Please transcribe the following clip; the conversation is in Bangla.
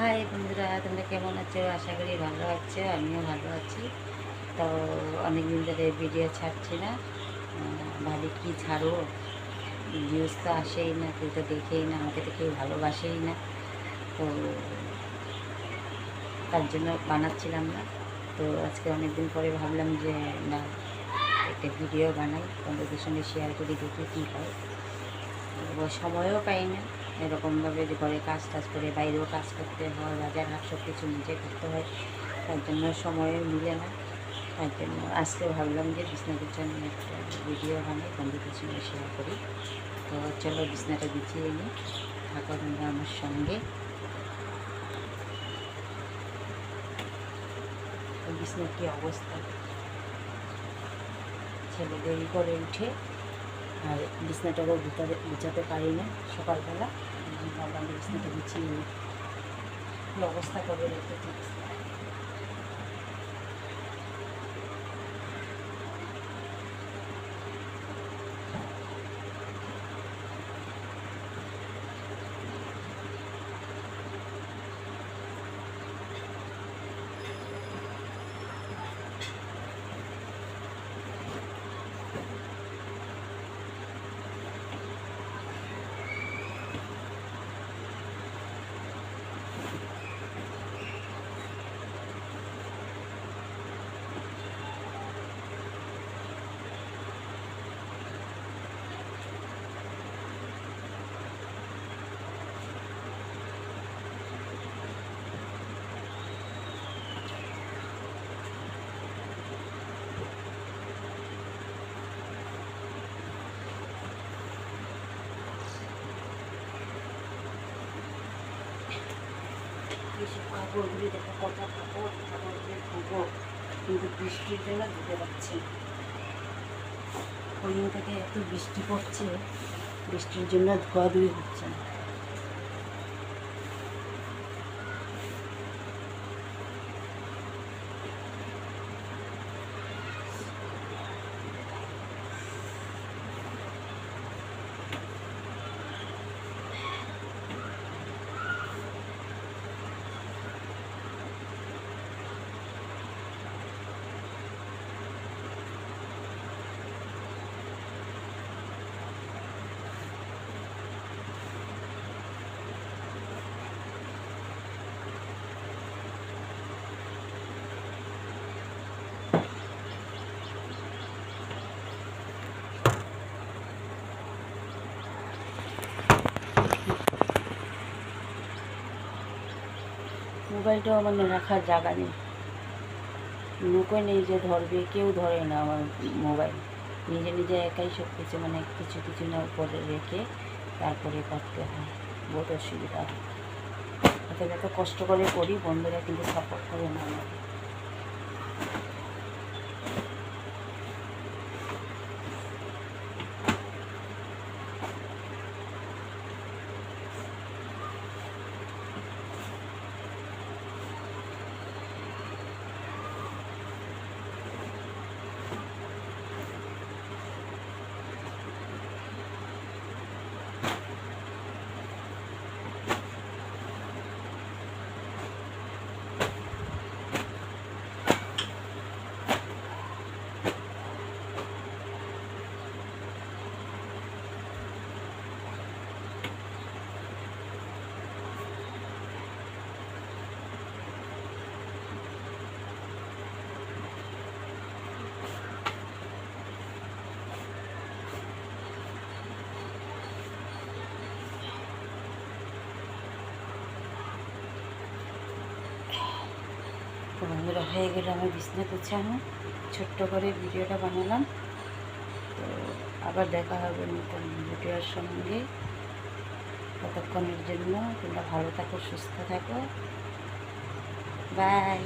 হাই বন্ধুরা, তোমরা কেমন আছো? আশা করি ভালো আছো, আমিও ভালো আছি। তো অনেক দিন ধরে ভিডিও ছাড়ছি না। ভাবি কি ছাড়ো ভিউজ তো আসেই না, কেউ তো দেখেই না, আমাকে তো কেউ ভালোবাসেই না। তো তার জন্য বানাচ্ছিলাম না। তো আজকে অনেক দিন পরে ভাবলাম যে, না, একটা ভিডিও বানাই বন্ধুদের সঙ্গে শেয়ার করি, দেখি কী হয়। সময়ও পাই না। এরকমভাবে যে ঘরে কাজ টাজ করে, বাইরেও কাজ করতে হয় বাজার হাট সব কিছু নিজে করতে হয়, তার জন্য সময়ও মিলে না। তার জন্য আজকে ভাবলাম যে বিছনাদের জন্য একটা ভিডিও বানাই বন্ধুদের সঙ্গে শেয়ার করি। তো চলো বিছনাটা বিছিয়ে নিই থাকো তোমরা আমার সঙ্গে। বিছনার কী অবস্থা? ছেলে দেরি করে উঠে আর বিছনাটাকেও গুছাতে গুছাতে পারি না সকালবেলা বিছনাটা গুছিয়ে অবস্থা করে রেখেছি কিন্তু বৃষ্টির জন্য ধুতে পারছি ওই থেকে এত বৃষ্টি পড়ছে বৃষ্টির জন্য হচ্ছে না। মোবাইলটাও আমার রাখার জায়গা নেই। লোকও নেই যে ধরবে, কেউ ধরে না আমার মোবাইল। নিজে নিজে একাই সব কিছু মানে কিছু কিছু না উপরে রেখে তারপরে করতে হয়। বহুত অসুবিধা হয়। অতএব এত কষ্ট করে করি, বন্ধুরা কিন্তু সাপোর্ট করে না আমাকে তো বন্ধুরা, হয়ে গেলে আমি বিছনা গোছানো ছোট্ট করে ভিডিওটা বানালাম। তো আবার দেখা হবে নতুন ভিডিওর সঙ্গে। ততক্ষণের জন্য তোমরা ভালো থাকো, সুস্থ থাকো। বাই।